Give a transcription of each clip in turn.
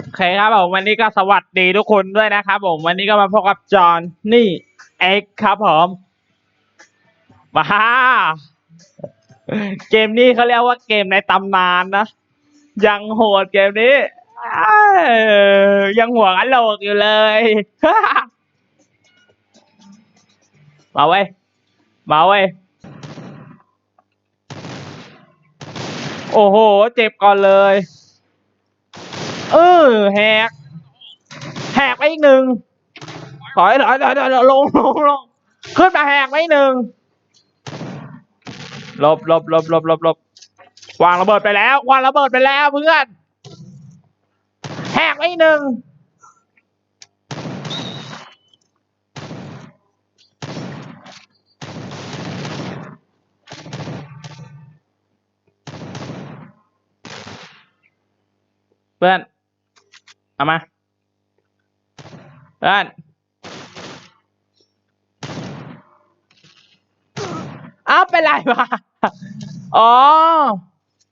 โอเคครับผมวันนี้ก็สวัสดีทุกคนด้วยนะครับผมวันนี้ก็มาพบกับจอห์นนี่เอ็กครับผมมาเกมนี้เขาเรียกว่าเกมในตำนานนะ ยังโหดเกมนี้ ยังหัวกันโหลกอยู่เลยมาเว้ยมาเว้ยโอ้โห เจ็บก่อนเลย เออแหกแหกไปอีกหนึ่งถอยถอยถอยถอยลงลงลงขึ้นมาแหกไปอีกหนึ่งลบลบลบลบลบลบวางระเบิดไปแล้ววางระเบิดไปแล้วเพื่อนแหกไปอีกหนึ่งเพื่อน เอามาเพื่อนเอาเป็นไรวะ อ๋อ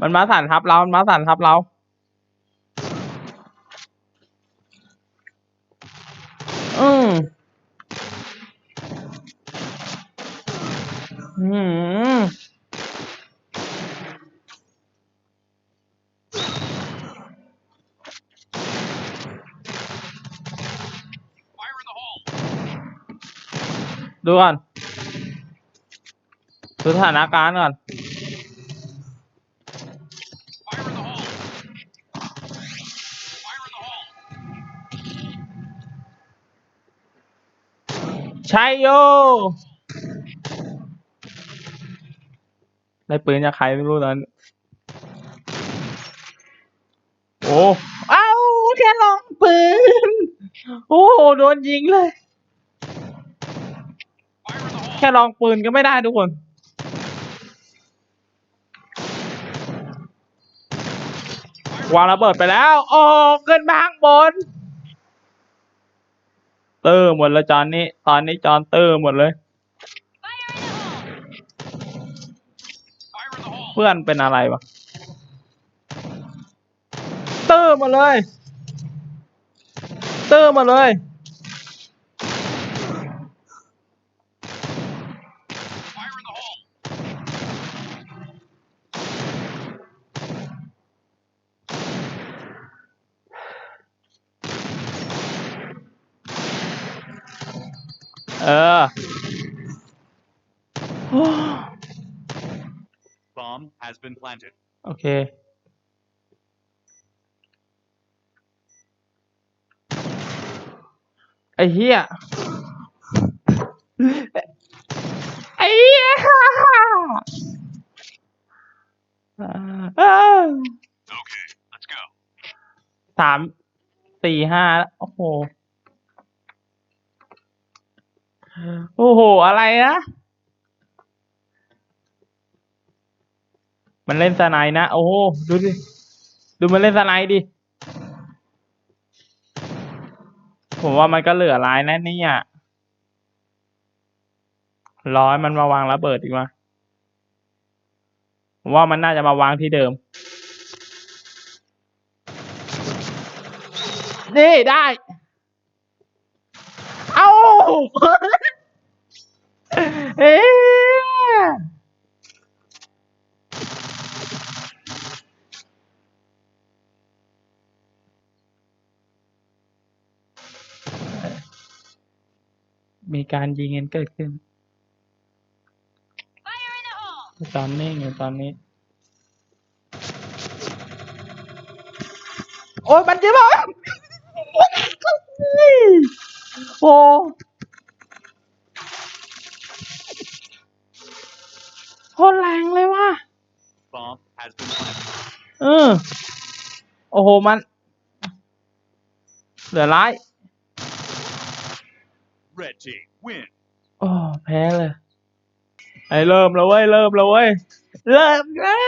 มันมาสั่นทับเรา มันมาสั่นทับเรา อืมอืม ดูก่อนดูสถานการณ์ก่อนใช่โย ได้ปืนจากใครไม่รู้นั้น โอ้ เอ้าแค่ลองปืน โอ้โหโดนยิงเลย แค่ลองปืนก็ไม่ได้ทุกคน วางระเบิดไปแล้ว โอ้ขึ้นมาข้างบน เตอร์หมดแล้วจอนนี้ ตอนนี้จอนเตอร์หมดเลย เพื่อนเป็นอะไรวะ เตอร์หมาเลย เตอร์หมาเลย ออ Bomb has been planted. โอเค ไอ้เหี้ย ไอ้เหี้ยอ่า Okay, let's go. สาม สี่ห้า โอ้โห โอ้โห อะไรนะ มันเล่นสไนด์นะ โอ้โหดูดิ ดูมันเล่นสไนด์ดิ ผมว่ามันก็เหลือร้ายนะเนี่ยร้อยมันมาวางระเบิดอีกวะผมว่ามันน่าจะมาวางที่เดิม นี่ได้ เอา เอ๊มีการยิงกันเกิดขึ้น ตอนนี้ไงตอนนี้ โอ้ยมันจะบอกโอ้ อ โอ้โห มัน เหลือร้าย Red team win. โอ้แพ้เลย ไอ้เริ่มแล้วเว้ย เริ่มแล้วเว้ย เริ่มแล้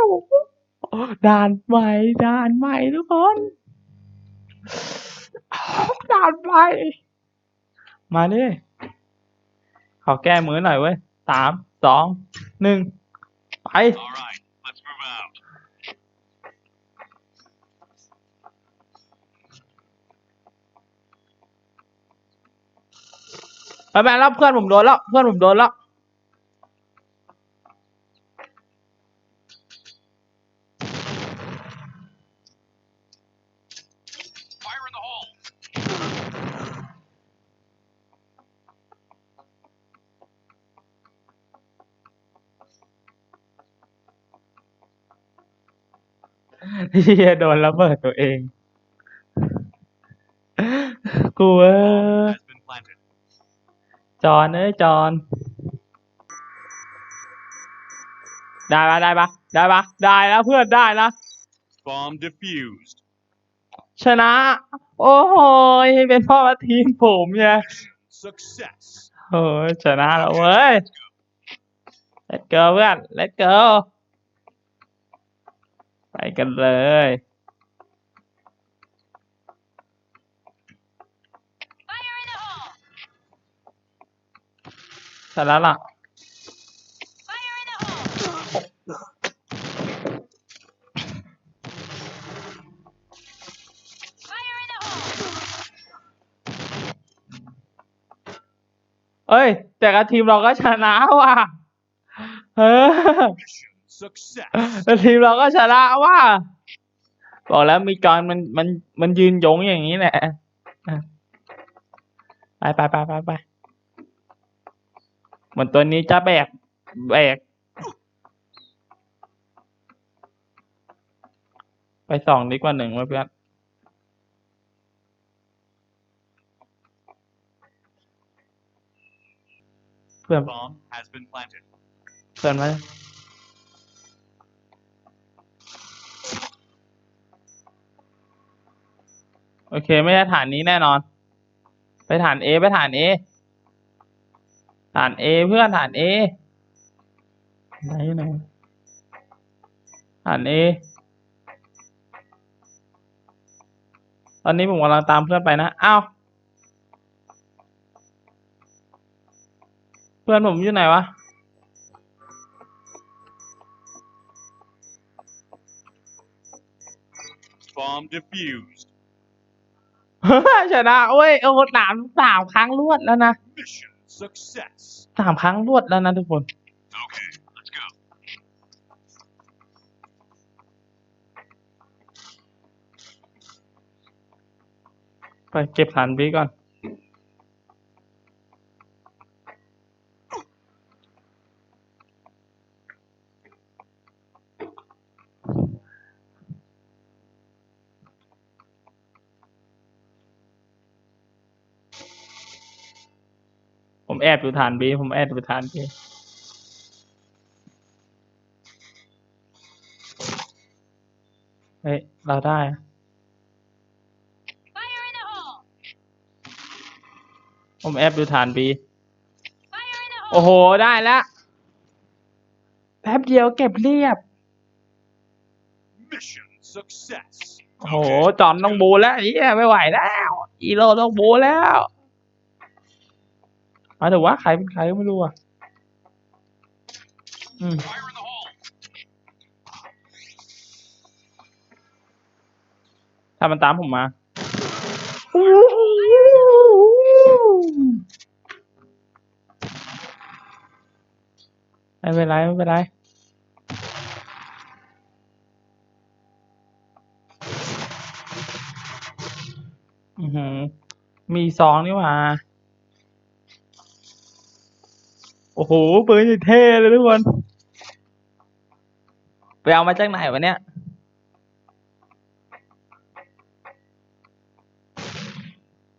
วด่านใหม่ด่านใหม่ทุกคน ด่านใหม่ มาดิขอแก้มือหน่อยเว้ยสาม สอง หนึ่ง ไป All right, let's move out. ไปแม่แล้วเพื่อนผมโดนแล้ว เพื่อนผมโดนแล้ว Fire in the hole. เฮียโดนระเบิดตัวเอง กูเอ้ย Has been planted. จอนเอ้ยจอนได้ปะได้ปะได้ปะได้แล้วเพื่อนได้แล้ว Bomb defused. ชนะ โอ้โหยเป็นพ่อทีมผมไง Success. โอ้ยชนะแล้วเว้ย let's go เพื่อน let's go ไปกันเลย ชนะละ Fire in the hole! Fire in the hole! เอ้ย แต่กับทีมเราก็ชนะว่ะเออทีมเราก็ชนะว่ะบอกแล้วมีกรมันมันมันยืนยงอย่างนี้แหละ ไปไปไปไปไป เหมือนตัวนี้จะแบก แบก ไปสองดีกว่าหนึ่งไว้เพื่อนเพื่อน Bomb has been planted. เพื่อนมาโอเค ไม่ใช่ฐานนี้แน่นอน ไปฐานเอไปฐานเอ ฐานเอเพื่อนฐานเอไหนไหนฐานเอตอนนี้ผมกำลังตามเพื่อนไปนะ อ้าว เพื่อนผมอยู่ไหนวะ Bomb defused. ชนะโอ้ย โอ้สามสามครั้งรวดแล้วนะ Mission success. สามครั้งรวดแล้วนะทุกคน Okay, let's go. ไปเก็บฐานบีก่อน ผมแอบอยู่ฐานบีผมแอบอยู่ฐานบีเฮ้ย เราได้อะ Fire in the hole! ผมแอบอยู่ฐานบี Fire in the hole! โอ้โห ได้แล้วแป๊บเดียวเก็บเรียบ Mission success. โอ้โห จอนต้องบูแล้วไอ้เหี้ยไม่ไหวแล้ว อีโรต้องบูแล้ว มาถือว่าใครเป็นใครก็ไม่รู้อะอืมถ้ามันตามผมมาไม่เป็นไรไม่เป็นไรอือหือมีซองนี่หว่า โอ้โหปืนอย่างเท่เลยทุกคน ไปเอามาจากไหนวะเนี่ย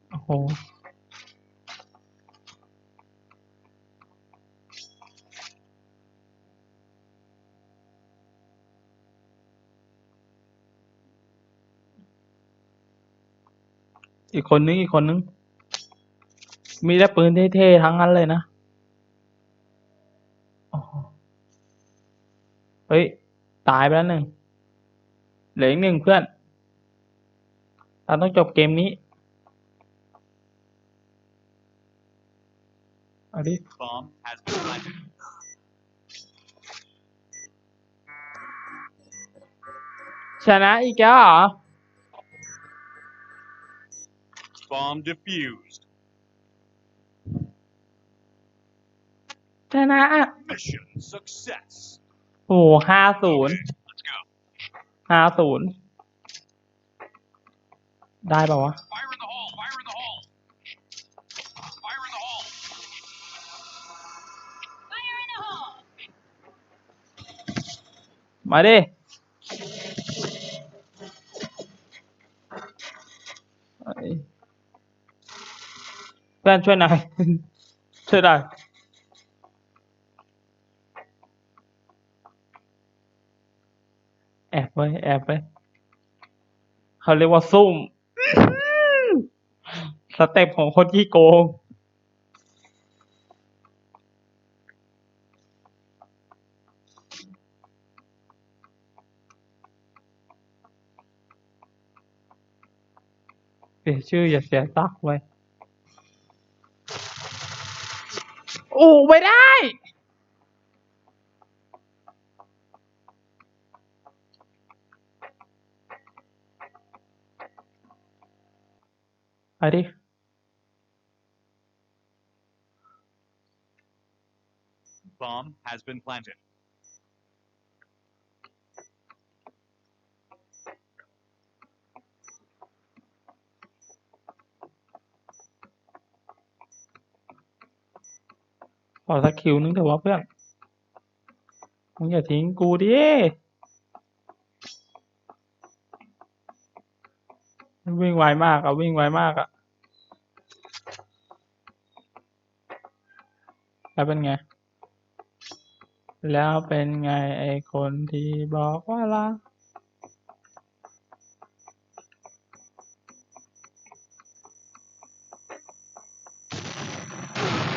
โอ้โห อีกคนนึง อีกคนนึง มีแต่ปืนเท่ๆทั้งนั้นเลยนะ เฮ้ย ตายไปแล้วหนึ่งเหลืออีกหนึ่งเพื่อน เราต้องจบเกมนี้เอาดิ Bomb has been planted. ชนะอีกแล้วเหรอ Bomb defused. ชนะ Mission success. โอ้ห้าศูนย์ห้าศูนย์ได้ป่าวะ มาดิ เพื่อนช่วยหน่อย ช่วยหน่อย แอบไว้แอบไว้เขาเรียกว่าซุ่ม สเต็ปของคนที่โกงเสียชื่ออย่าเสียตักไว้ โอ้ ไม่ได้ ดิ Bomb has been planted. ขอสักคิวนึงเถอะวะเพื่อน มึงอย่าทิ้งกูดิวิ่งไวมากอะวิ่งไวมากอะ แล้วเป็นไง แล้วเป็นไงไอ้คนที่บอกว่ารัก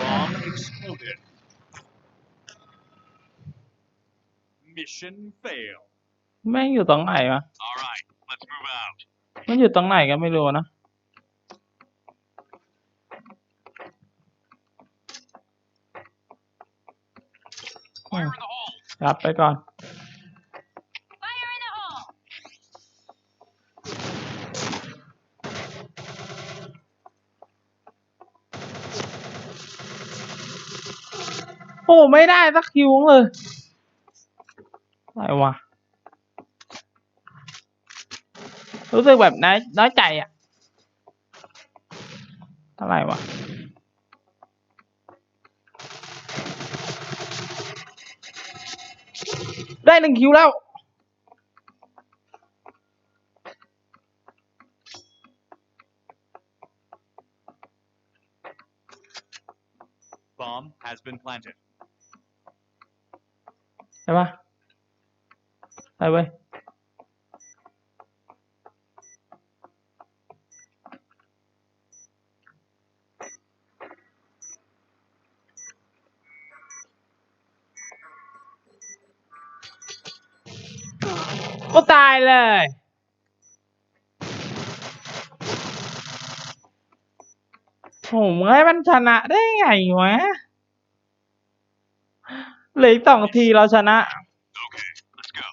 Bomb exploded. Mission fail. แม่งอยู่ตรงไหนวะ All right, let's move out. มันอยู่ตรงไหนกันไม่รู้นะ รับไปก่อน โอ้ ไม่ได้สักคิวเลย อะไรวะ รู้สึกแบบน้อยน้อยใจอะอะไรวะ ได้หนึ่งคิวแล้ว Bomb has been planted. ใช่ปะไปเว้ย ก็ตายเลยโหมึงให้มันชนะได้ไงวะเหลืออีกสองทีเราชนะ Okay, let's go.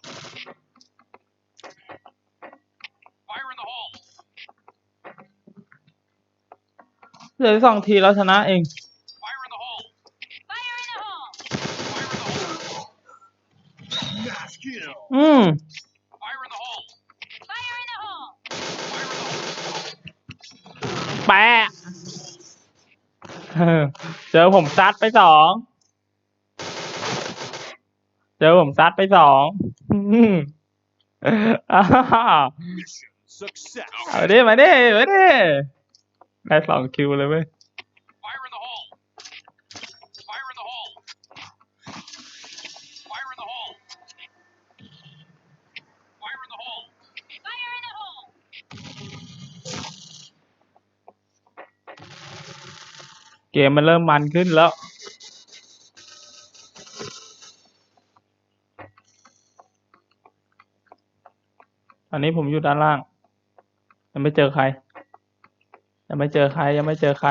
Fire in the hole! เหลืออีกสองทีเราชนะเอง เจอผมซัดไปสอง เจอผมซัดไปสองอืมอ้าว Mission success. เอาดิมาดิมาดิได้สองคิวเลยเว้ย เกมมันเริ่มมันขึ้นแล้วตอนนี้ผมอยู่ด้านล่าง ยังไม่เจอใคร ยังไม่เจอใคร ยังไม่เจอใคร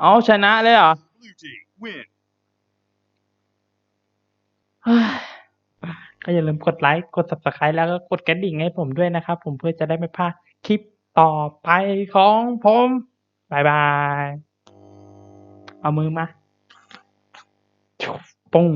เอาชนะเลยเหรอก็อย่าลืมกดไลค์ กด subscribe แล้วก็กดกระดิ่งให้ผมด้วยนะครับ ผมเพื่อจะได้ไม่พลาดคลิป ต่อไปของผมบ๊ายบาย เอามือมาปุ้ง